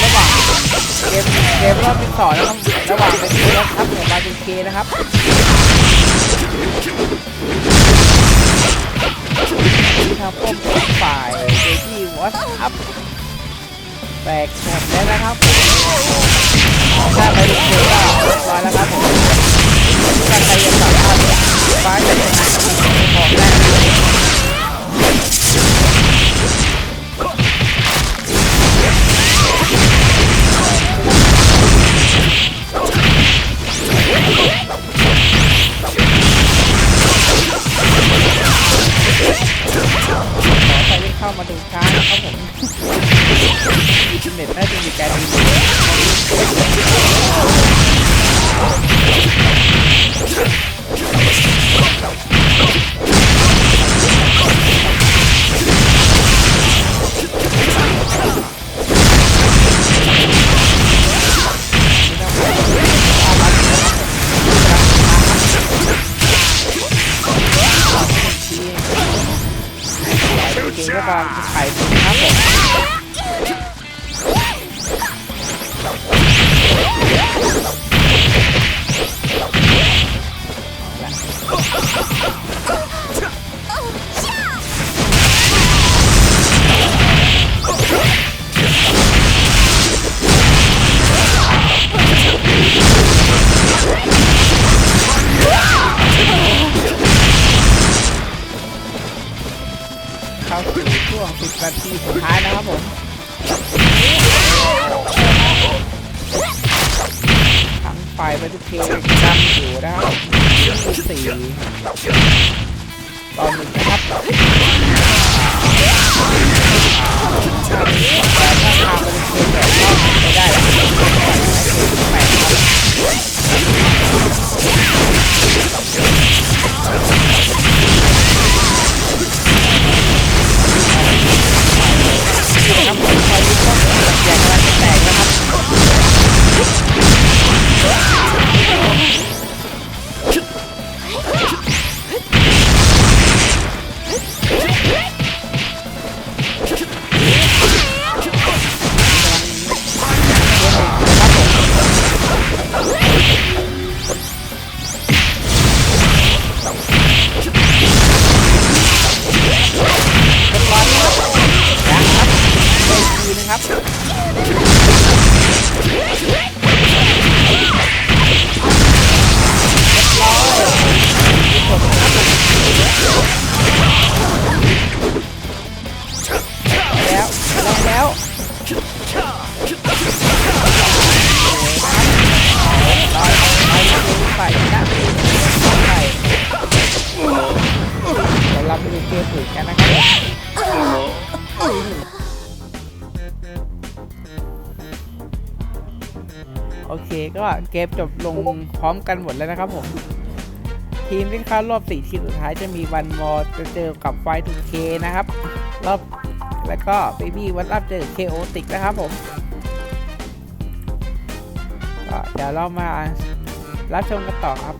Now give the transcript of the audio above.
ระหว่างเกมรอบที่สองนะครับระหว่างเป็นเกมครับของบาจูเคนะครับที่ทางป้อมฝ่ายเจที่วอตอัพแตกหมดแล้วนะครับผมถ้าไปดูเกมก็เรียบร้อยแล้วครับผม เข้ามาดูช้านะครับผมเน็ตน่าจะมีการดี เกมก็กำลังจะขายถึงครับผม เข้าสู่ช่วง10นาทีสุดท้ายนะครับผมทั้งไฟไปทุกเคนำอยู่นะครับที่ตอนหนึ่งนะครับ ครับผมคอยดูต้องอย่างไรจะ กมอื่นกันนะครับโอเคก็เกมจบลงพร้อมกันหมดแล้วนะครับผม ทีมที่เข้ารอบ4ทีมสุดท้ายจะมีวันมอจะเจอกับไฟทูเคนะครับ รอบแล้วก็เบบี้วันรับเจอเคโอติกนะครับผมก็เดี๋ยวเรามารับชมกันต่อครับ